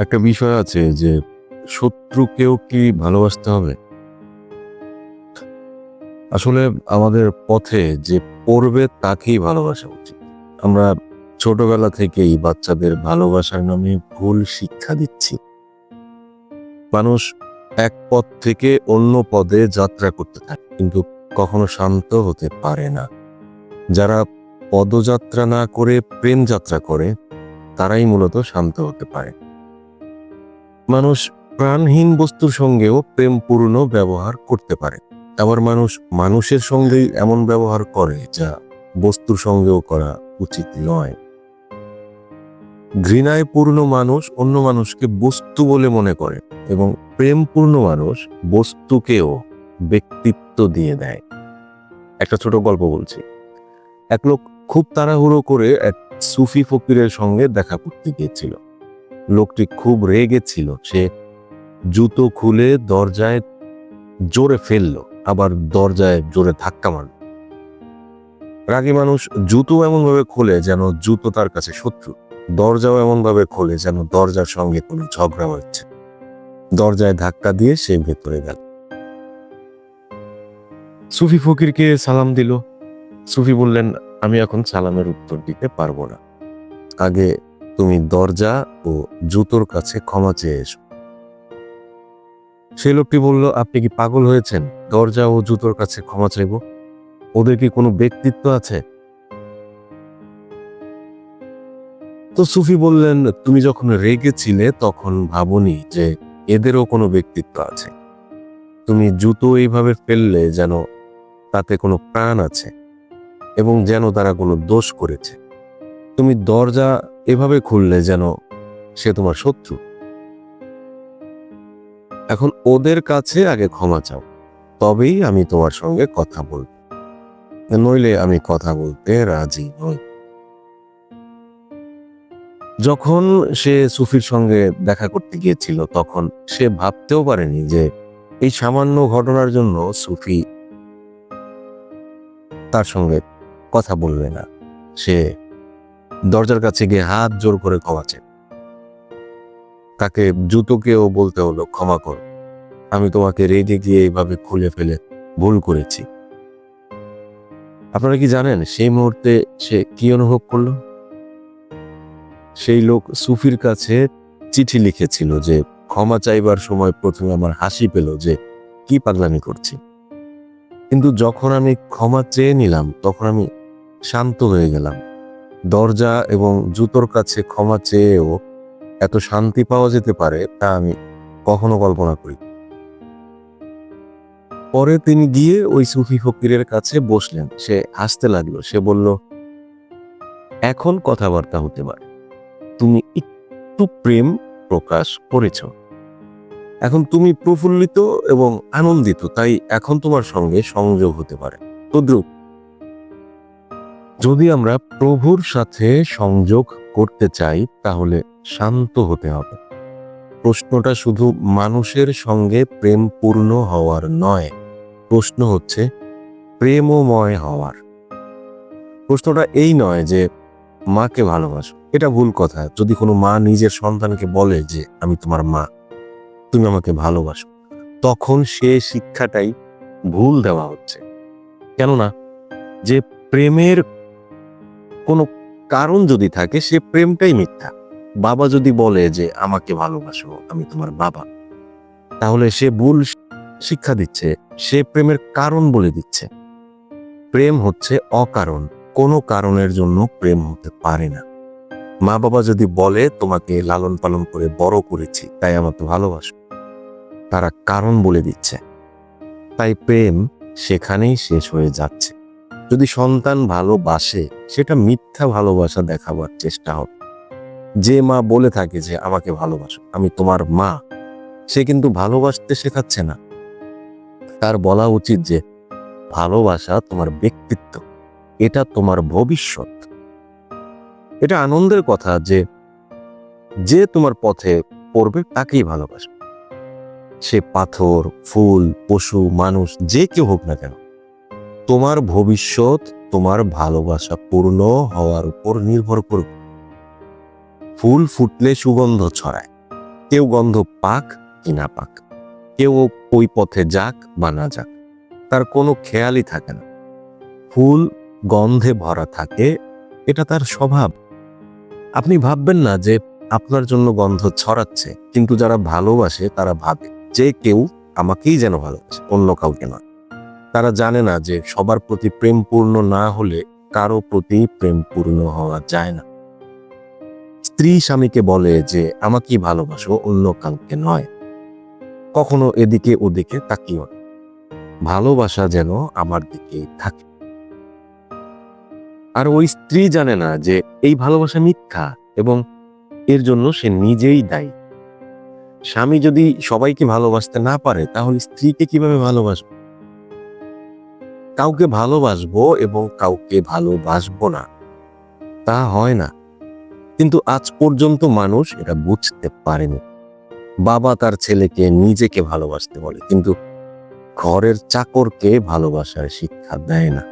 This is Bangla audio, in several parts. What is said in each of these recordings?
একটা বিষয় আছে যে শত্রুকেও কি ভালোবাসতে হবে? আসলে আমাদের পথে যে পড়বে তাকেই ভালোবাসা উচিত। আমরা ছোটবেলা থেকেই বাচ্চাদের ভালোবাসার নামে ভুল শিক্ষা দিচ্ছি। মানুষ এক পথ থেকে অন্য পদে যাত্রা করতে থাকে, কিন্তু কখনো শান্ত হতে পারে না। যারা পদযাত্রা না করে প্রেম যাত্রা করে, তারাই মূলত শান্ত হতে পারে। মানুষ প্রাণহীন বস্তুর সঙ্গেও প্রেমপূর্ণ ব্যবহার করতে পারে। আবার মানুষ মানুষের সঙ্গেই এমন ব্যবহার করে যা বস্তুর সঙ্গেও করা উচিত নয়। ঘৃণায় পূর্ণ মানুষ অন্য মানুষকে বস্তু বলে মনে করে এবং প্রেমপূর্ণ মানুষ বস্তুকেও ব্যক্তিত্ব দিয়ে দেয়। একটা ছোট গল্প বলছি। এক লোক খুব তাড়াহুড়ো করে এক সুফি ফকিরের সঙ্গে দেখা করতে গিয়েছিল। লোকটি খুব রেগে ছিল। সে জুতো খুলে দরজায় জোরে ফেলল, আবার দরজায় জোরে ধাক্কা মারল। রাগী মানুষ জুতো এমন ভাবে খোলে যেন জুতো তার কাছে শত্রু। দরজাও এমন ভাবে খোলে যেন দরজার সঙ্গে কোনো ঝগড়া হচ্ছে। দরজায় ধাক্কা দিয়ে সে ভেতরে গেল। সুফি ফকিরকে সালাম দিল। সুফি বললেন, আমি এখন সালামের উত্তর দিতে পারব না। আগে তুমি দরজা ও জুতোর কাছে ক্ষমা চেয়ে এসো। সেই লোকটি বলল, আপনি কি পাগল হয়েছেন? দরজা ও জুতোর কাছে ক্ষমা চাইব? ওদের কি কোনো ব্যক্তিত্ব আছে? তো সুফি বললেন, তুমি যখন রেগেছিলে, তখন ভাবনি যে এদেরও কোনো ব্যক্তিত্ব আছে। তুমি জুতো এইভাবে ফেললে যেন তাতে কোনো প্রাণ আছে এবং যেন তারা কোনো দোষ করেছে। তুমি দরজা এভাবে খুললে যেন সে তোমার শত্রু। এখন ওদের কাছে আগে ক্ষমা চাও, তবেই আমি তোমার সঙ্গে কথা বলব। নইলে আমি কথা বলতে রাজি নই। যখন সে সুফির সঙ্গে দেখা করতে গিয়েছিল, তখন সে ভাবতেও পারেনি যে এই সামান্য ঘটনার জন্য সুফি তার সঙ্গে কথা বলবে না। সে দরজার কাছে গিয়ে হাত জোর করে ক্ষমা চায় তাকে জুতোকেও বলতে হলো, ক্ষমা কর। আমি তোমাকে রেগে গিয়ে এইভাবে খুলে ফেলে ভুল করেছি। আপনারা কি জানেন সেই মুহূর্তে সে কি অনুভব করল? সেই লোক সুফির কাছে চিঠি লিখেছিল যে, ক্ষমা চাইবার সময় প্রথমে আমার হাসি পেল যে, কি পাগলামি করছি? কিন্তু যখন আমি ক্ষমা চেয়ে নিলাম, তখন আমি শান্ত হয়ে গেলাম। দরজা এবং জুতোর কাছে ক্ষমা চেয়েও এত শান্তি পাওয়া যেতে পারে তা আমি কখনো কল্পনা করি পরে তিনি গিয়ে ওই সুফি ফকিরের কাছে বসলেন। সে হাসতে লাগল। সে বলল, এখন কথাবার্তা হতে পারে। তুমি একটু প্রেম প্রকাশ করেছ। এখন তুমি প্রফুল্লিত এবং আনন্দিত, তাই এখন তোমার সঙ্গে সংযোগ হতে পারে। তদ্রুপ যদি আমরা প্রভুর সাথে সংযোগ করতে চাই, তাহলে শান্ত হতে হবে। প্রশ্নটা শুধু মানুষের সঙ্গে প্রেমপূর্ণ হওয়ার নয়, প্রশ্ন হচ্ছে প্রেমময় হওয়ার। প্রশ্নটা এই নয় যে, মাকে ভালোবাসো, এটা ভুল কথা। যদি কোনো মা নিজের সন্তানকে বলে যে, আমি তোমার মা, তুমি আমাকে ভালোবাসো, তখন সে শিক্ষাটাই ভুল দেওয়া হচ্ছে। কেননা, যে প্রেমের কোনো কারণ যদি থাকে, সে প্রেমটাই মিথ্যা। বাবা যদি বলে যে, আমাকে ভালোবাসো, আমি তোমার বাবা, তাহলে সে ভুল শিক্ষা দিচ্ছে, সে প্রেমের কারণ বলে দিচ্ছে। প্রেম হচ্ছে অকারণ, কোনো কারণের জন্য প্রেম হতে পারে না। মা বাবা যদি বলে, তোমাকে লালন পালন করে বড় করেছি, তাই আমাকে ভালোবাসো, তারা কারণ বলে দিচ্ছে। তাই প্রেম সেখানেই শেষ হয়ে যাচ্ছে। যদি সন্তান ভালোবাসে, সেটা মিথ্যা ভালোবাসা দেখাবার চেষ্টা হবে। যে মা বলে থাকে যে, আমাকে ভালোবাসো, আমি তোমার মা। সে কিন্তু ভালোবাসতে শেখাচ্ছে না। তার বলা উচিত যে, ভালোবাসা তোমার ব্যক্তিত্ব, এটা তোমার ভবিষ্যৎ। এটা আনন্দের কথা যে যে তোমার পথে পড়বে, তাকেই ভালোবাসবে। সে পাথর, ফুল, পশু, মানুষ, যে কেউ হোক না কেন তোমার ভবিষ্যৎ তোমার ভালোবাসা পূর্ণ হওয়ার উপর নির্ভর করবে। ফুল ফুটলে সুগন্ধ ছড়ায়। কেউ গন্ধ পাক কি না পাক। কেউ ওই পথে যাক বা না যাক। তার কোনো খেয়ালই থাকে না। ফুল গন্ধে ভরা থাকে, এটা তার স্বভাব। আপনি ভাববেন না যে আপনার জন্য গন্ধ ছড়াচ্ছে, কিন্তু যারা ভালোবাসে তারা ভাবে, যে কেউ আমাকেই যেন ভালোবাসে, অন্য কাউকে নয়। তারা জানে না যে সবার প্রতি প্রেমপূর্ণ না হলে কারও প্রতি প্রেমপূর্ণ হওয়া যায় না। স্ত্রী স্বামীকে বলে যে, আমাকেই ভালোবাসো, অন্য কাউকে নয়। কখনো এদিকে ওদিকে তাকিও না। ভালোবাসা যেন আমার দিকেই থাকে। আর ওই স্ত্রী জানে না যে এই ভালোবাসা মিথ্যা এবং এর জন্য সে নিজেই দায়ী। স্বামী যদি সবাইকে ভালোবাসতে না পারে, তাহলে স্ত্রীকে কীভাবে ভালোবাসবে? কাউকে ভালোবাসবো এবং কাউকে ভালোবাসবো না, তা হয় না। কিন্তু আজ পর্যন্ত মানুষ এটা বুঝতে পারেনি। বাবা তার ছেলেকে নিজেকে ভালোবাসতে বলে, কিন্তু ঘরের চাকরকে ভালোবাসার শিক্ষা দেয় না।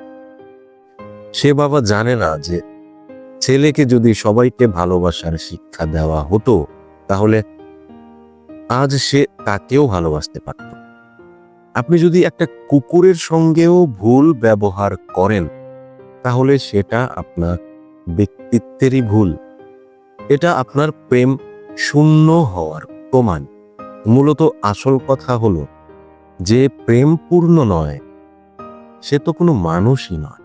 সে বাবা জানে না যে ছেলেকে যদি সবাইকে ভালোবাসার শিক্ষা দেওয়া হতো, তাহলে আজ সে তাকেও ভালোবাসতে পারত। আপনি যদি একটা কুকুরের সঙ্গেও ভুল ব্যবহার করেন, তাহলে সেটা আপনার ব্যক্তিত্বেরই ভুল। এটা আপনার প্রেম শূন্য হওয়ার প্রমাণ। মূলত আসল কথা হলো, যে প্রেমপূর্ণ নয়, সে তো কোনো মানুষই নয়।